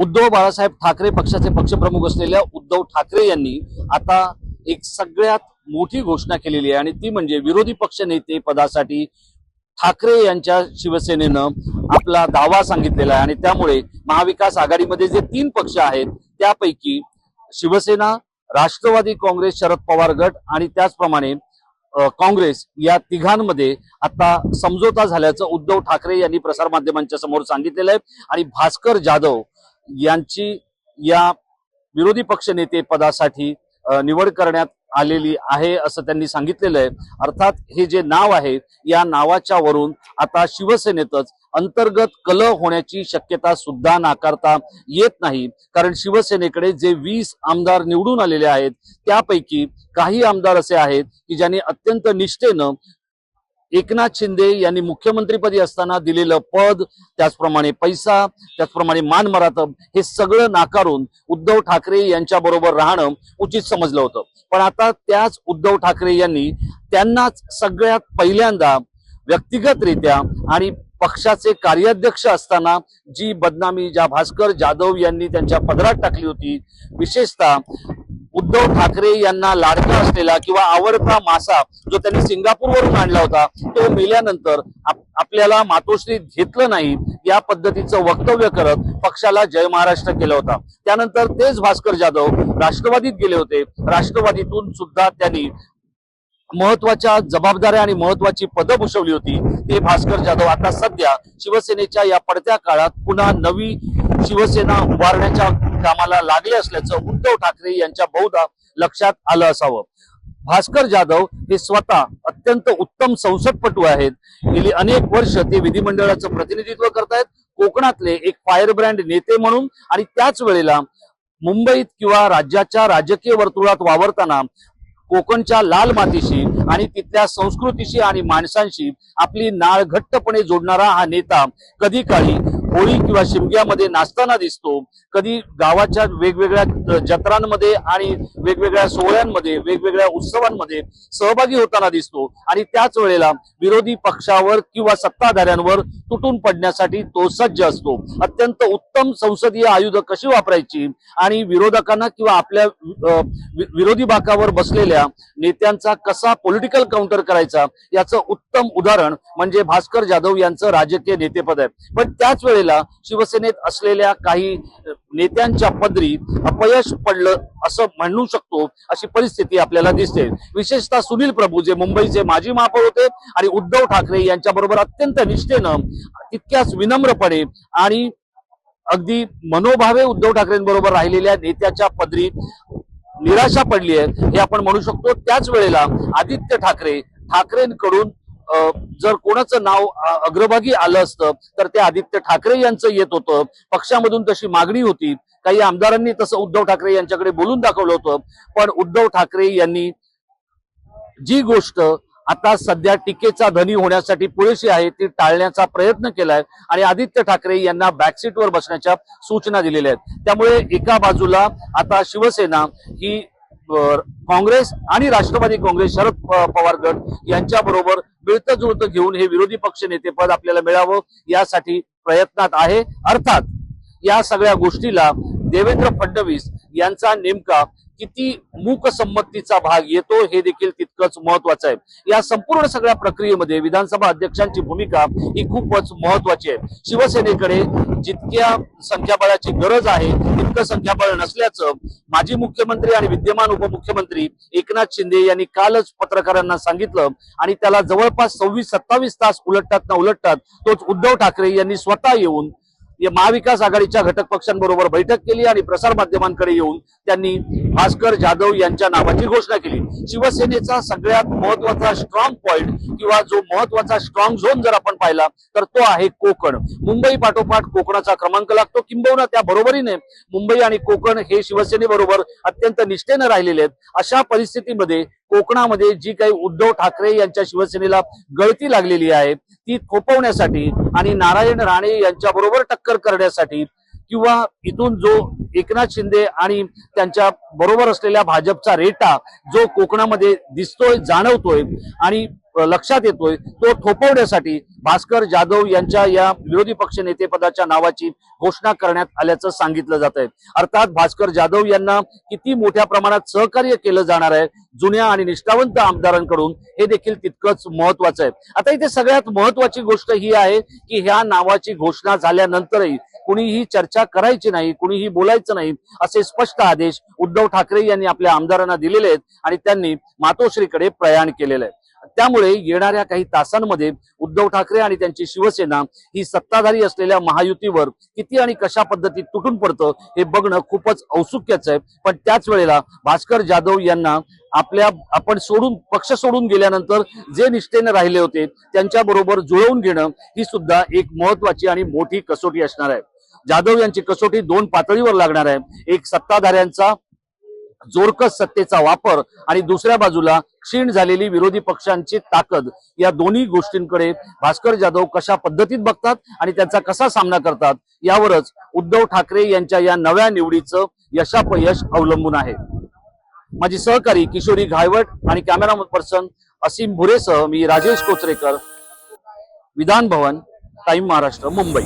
उद्धव बाळासाहेब ठाकरे पक्षाचे पक्षप्रमुख असलेल्या उद्धव ठाकरे यांनी आता एक सगळ्यात मोठी घोषणा केलेली आहे आणि ती म्हणजे विरोधी पक्ष नेते पदासाठी ठाकरे यांच्या शिवसेनेनं आपला दावा सांगितलेला आहे आणि त्यामुळे महाविकास आघाडीमध्ये जे तीन पक्ष आहेत त्यापैकी शिवसेना राष्ट्रवादी काँग्रेस शरद पवार गट आणि त्याचप्रमाणे काँग्रेस या तिघांमध्ये आता समझोता झाल्याचं उद्धव ठाकरे यांनी प्रसारमाध्यमांच्या समोर सांगितलेलं आहे. आणि भास्कर जाधव यांची या विरोधी पक्ष नेते पदासाठी निवड करण्यात आलेली आहे असं त्यांनी सांगितलेलं आहे. अर्थात हे जे नाव आहे या नावाच्या वरून आता शिवसेनेतच अंतर्गत कलह होण्याची शक्यता सुद्धा नाकारता येत नाही. कारण शिवसेनेकडे जे वीस आमदार निवडून आलेले आहेत त्यापैकी काही आमदार असे आहेत की ज्यांनी अत्यंत निष्ठेनं एकनाथ शिंदे यांनी मुख्यमंत्रीपदी असताना दिलेलं पद त्याचप्रमाणे पैसा त्याचप्रमाणे मान मरातब हे सगळं नाकारून उद्धव ठाकरे यांच्या बरोबर राहणं उचित समजलं होतं. पण आता त्याच उद्धव ठाकरे यांनी त्यांनाच सगळ्यात पहिल्यांदा व्यक्तिगतरित्या आणि पक्षाचे कार्याध्यक्ष असताना जी बदनामी ज्या भास्कर जाधव यांनी त्यांच्या पदरात टाकली होती विशेषतः उद्धव ठाकरे यांना लाडका असलेला किंवा आवडता मासा जो त्यांनी सिंगापूरवरून आणला होता तो मेल्यानंतर आपल्याला मातोश्रीत घेतलं नाही या पद्धतीचं वक्तव्य करत पक्षाला जय महाराष्ट्र केलं होता. त्यानंतर तेच भास्कर जाधव राष्ट्रवादीत गेले होते. राष्ट्रवादीतून सुद्धा त्यांनी महत्त्वाच्या जबाबदाऱ्या आणि महत्वाची पदं भूषवली होती. ते भास्कर जाधव आता सध्या शिवसेनेच्या या पडत्या काळात पुन्हा नवी शिवसेना उभारण्याच्या कामाला लागले असल्याचं उद्धव ठाकरे यांच्या बहुधा लक्षात आलं असावं. भास्कर जाधव हे स्वतः अत्यंत उत्तम संसदपटू आहेत. गेली अनेक वर्ष ते विधिमंडळाचं प्रतिनिधित्व करतायत. कोकणातले एक फायर ब्रँड नेते म्हणून आणि त्याच वेळेला मुंबईत किंवा राज्याच्या राजकीय वर्तुळात वावरताना कोकणच्या लाल मातीशी आणि तिथल्या संस्कृतीशी आणि माणसांशी आपली नाळ घट्टपणे जोडणारा हा नेता कधी काळी होळी किंवा शिमग्यामध्ये नाचताना दिसतो. कधी गावाच्या वेगवेगळ्या जत्रांमध्ये आणि वेगवेगळ्या सोहळ्यांमध्ये वेगवेगळ्या उत्सवांमध्ये सहभागी होताना दिसतो. आणि त्याच वेळेला विरोधी पक्षावर किंवा सत्ताधाऱ्यांवर तुटून पडण्यासाठी तो सज्ज असतो. अत्यंत उत्तम संसदीय आयुध कशी वापरायची? आणि विरोधकांना किंवा आपल्या विरोधी बाकावर बसलेल्या नेत्यांचा कसा पॉलिटिकल काउंटर करायचा? याचं उत्तम उदाहरण म्हणजे भास्कर जाधव यांचं राजकीय नेतेपद आहे. पण त्याच वेळेला शिवसेनेत असलेल्या काही नेत्यांच्या पदरी अपयश पडलं असं म्हणू शकतो अशी परिस्थिती आपल्याला दिसते. विशेषतः सुनील प्रभू जे मुंबईचे माजी महापौर होते आणि उद्धव ठाकरे यांच्याबरोबर अत्यंत निष्ठेनं तितक्याच विनम्रपणे आणि अगदी मनोभावे उद्धव ठाकरेंबरोबर राहिलेल्या नेत्याच्या पदरी निराशा पडली आहे हे आपण म्हणू शकतो. त्याच वेळेला आदित्य ठाकरे ठाकरेंकडून जर कोणाचं नाव अग्रभागी आलं असतं तर ते आदित्य ठाकरे यांचं येत होतं. पक्षामधून तशी मागणी होती. काही आमदारांनी तसं उद्धव ठाकरे यांच्याकडे बोलून दाखवलं होतं. पण उद्धव ठाकरे यांनी जी गोष्ट आता सध्या टीकेचा धनी होण्यासाठी पुरेशी आहे ती टाळण्याचा प्रयत्न केलाय आणि आदित्य ठाकरे यांना बॅकसीटवर बसण्याच्या सूचना दिलेल्या आहेत. त्यामुळे एका बाजूला आता शिवसेना ही काँग्रेस आणि राष्ट्रवादी काँग्रेस शरद पवार गट यांच्याबरोबर मिळतं जुळतं घेऊन हे विरोधी पक्ष नेतेपद आपल्याला मिळावं यासाठी प्रयत्नात आहे. अर्थात या सगळ्या गोष्टीला देवेंद्र फडणवीस यांचा नेमका किती मूकसंमतीचा भाग येतो हे देखील तितकंच महत्वाचं आहे. या संपूर्ण सगळ्या प्रक्रियेमध्ये विधानसभा अध्यक्षांची भूमिका ही खूपच महत्वाची आहे. शिवसेनेकडे जितक्या संख्याबळाची गरज आहे तितकं संख्याबळ नसल्याचं माजी मुख्यमंत्री आणि विद्यमान उपमुख्यमंत्री एकनाथ शिंदे यांनी कालच पत्रकारांना सांगितलं आणि त्याला जवळपास सव्वीस सत्तावीस तास उलटतात ना उलटतात तोच उद्धव ठाकरे यांनी स्वतः येऊन या महाविकास आघाडीच्या घटक पक्षांबरोबर बैठक केली आणि प्रसार माध्यमांकडे येऊन त्यांनी भास्कर जाधव यांच्या नावाची घोषणा केली. शिवसेनेचा सगळ्यात महत्त्वाचा स्ट्रॉंग पॉइंट किंवा जो महत्त्वाचा स्ट्रॉंग झोन जर आपण पाहिला तर तो आहे कोकण. मुंबई पाठोपाठ कोकणाचा क्रमांक लागतो. किंबहुना त्या बरोबरीने मुंबई आणि कोकण हे शिवसेनेबरोबर अत्यंत निष्ठेनं राहिलेले आहेत. अशा परिस्थितीमध्ये कोकणामध्ये जी काही उद्धव ठाकरे यांच्या शिवसेनेला गळती लागलेली आहे ती थोपवण्यासाठी आणि नारायण राणे यांच्याबरोबर टक्कर करण्यासाठी किंवा इथून जो एकनाथ शिंदे आणि त्यांच्या बरोबर असलेल्या भाजपचा रेटा जो कोकणामध्ये दिसतोय जाणवतोय आणि लक्षात येतोय तो थोपवण्यासाठी भास्कर जाधव यांच्या या विरोधी पक्ष नेतेपदाच्या नावाची घोषणा करण्यात आल्याचं सांगितलं जात आहे. अर्थात भास्कर जाधव यांना किती मोठ्या प्रमाणात सहकार्य केलं जाणार आहे जुन्या आणि निष्ठावंत आमदारांकडून हे देखील तितकंच महत्वाचं आहे. आता इथे सगळ्यात महत्वाची गोष्ट ही आहे की ह्या नावाची घोषणा झाल्यानंतरही कुणीही चर्चा करायची नाही कुणीही बोलायचं नाही असे स्पष्ट आदेश उद्धव ठाकरे यांनी आपल्या आमदारांना दिलेले आहेत आणि त्यांनी मातोश्रीकडे प्रयाण केलेलं आहे त्यामुळे येणाऱ्या काही तासांमध्ये उद्धव ठाकरे आणि त्यांची शिवसेना ही सत्ताधारी असलेल्या महायुतीवर किती आणि कशा पद्धतीत तुटून पडतं हे बघणं खूपच औत्सुक्याचं आहे. पण त्याच वेळेला भास्कर जाधव यांना आपल्या आपण सोडून पक्ष सोडून गेल्यानंतर जे निष्ठेने राहिले होते त्यांच्याबरोबर जुळवून घेणं ही सुद्धा एक महत्वाची आणि मोठी कसोटी असणार आहे. जाधव यांची कसोटी दोन पातळीवर लागणार आहे. एक सत्ताधाऱ्यांचा जोरकस सत्तेचा वापर आणि दुसऱ्या बाजूला क्षीण झालेली विरोधी पक्षांची ताकद. या दोन्ही गोष्टींकडे भास्कर जाधव कशा पद्धतीत बघतात आणि त्यांचा कसा सामना करतात यावरच उद्धव ठाकरे यांच्या या नव्या निवडीचं यशापयश अवलंबून आहे. माझी सहकारी किशोरी घायवट आणि कॅमेरा पर्सन असीम भुरेसह मी राजेश कोचरेकर. विधान भवन टाइम महाराष्ट्र मुंबई.